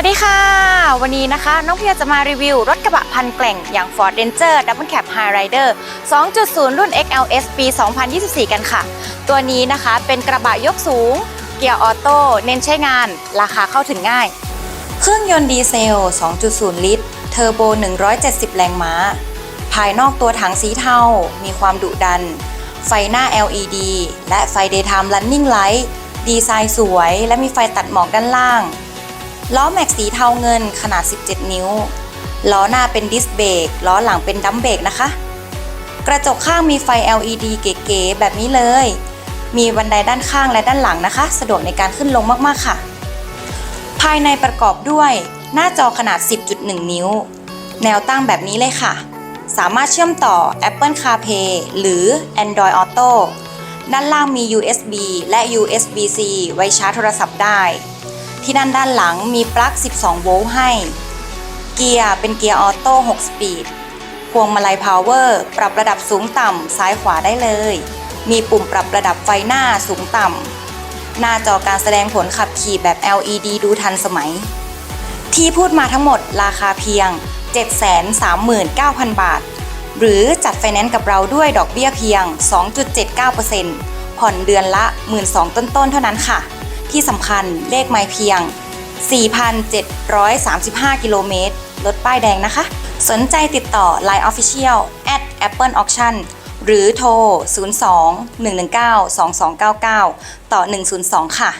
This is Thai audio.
วัสดีค่ะ วันนี้นะคะ น้องเพียจะมารีวิวรถกระบะพันแกล่งอย่าง Ford Ranger Double Cab High Rider 2.0 รุ่น XLS ปี 2024 กันค่ะ ตัวนี้นะคะเป็นกระบะยกสูง เกียร์ออโต้เน้นใช้งาน ราคาเข้าถึงง่าย เครื่องยนต์ดีเซล 2.0 ลิตร เทอร์โบ 170 แรงม้า ภายนอกตัวถังสีเทา มีความดุดัน ไฟหน้า LED และไฟ Daytime Running Light ดีไซน์สวย และมีไฟตัดหมอกด้านล่าง ล้อแม็กสีเทาเงินขนาด 17 นิ้ว ล้อหน้าเป็นดิสเบรกล้อหลังเป็นดัมเบรกนะคะ กระจกข้างมีไฟ LED เก๋ๆแบบนี้เลย มีบันไดด้านข้างและด้านหลังนะคะ สะดวกในการขึ้นลงมากๆค่ะ ภายในประกอบด้วยหน้าจอขนาด 10.1 นิ้ว แนวตั้งแบบนี้เลยค่ะ สามารถเชื่อมต่อ Apple CarPlay หรือ Android Auto ด้านล่างมี USB และ USB-C ไว้ชาร์จโทรศัพท์ได้ ที่ด้านด้านหลังมีปลั๊ก 12 โวลต์ให้ เกียร์เป็นเกียร์ออโต้ 6 สปีด พวงมาลัยพาวเวอร์ ปรับระดับสูงต่ำซ้ายขวาได้เลย มีปุ่มปรับระดับไฟหน้าสูงต่ำ หน้าจอการแสดงผลขับขี่แบบ LED ดูทันสมัย ที่พูดมาทั้งหมดราคาเพียง 739,000 บาท หรือจัดไฟแนนซ์กับเราด้วยดอกเบี้ยเพียง 2.79%ผ่อนเดือนละ 12,000ต้นๆเท่านั้นค่ะ ที่สำคัญเลขไม้เพียง 4,735 กิโลเมตรรถป้ายแดงนะคะ สนใจติดต่อ Line Official at Apple Auction หรือโทร 02 119 2299 ต่อ 102 ค่ะ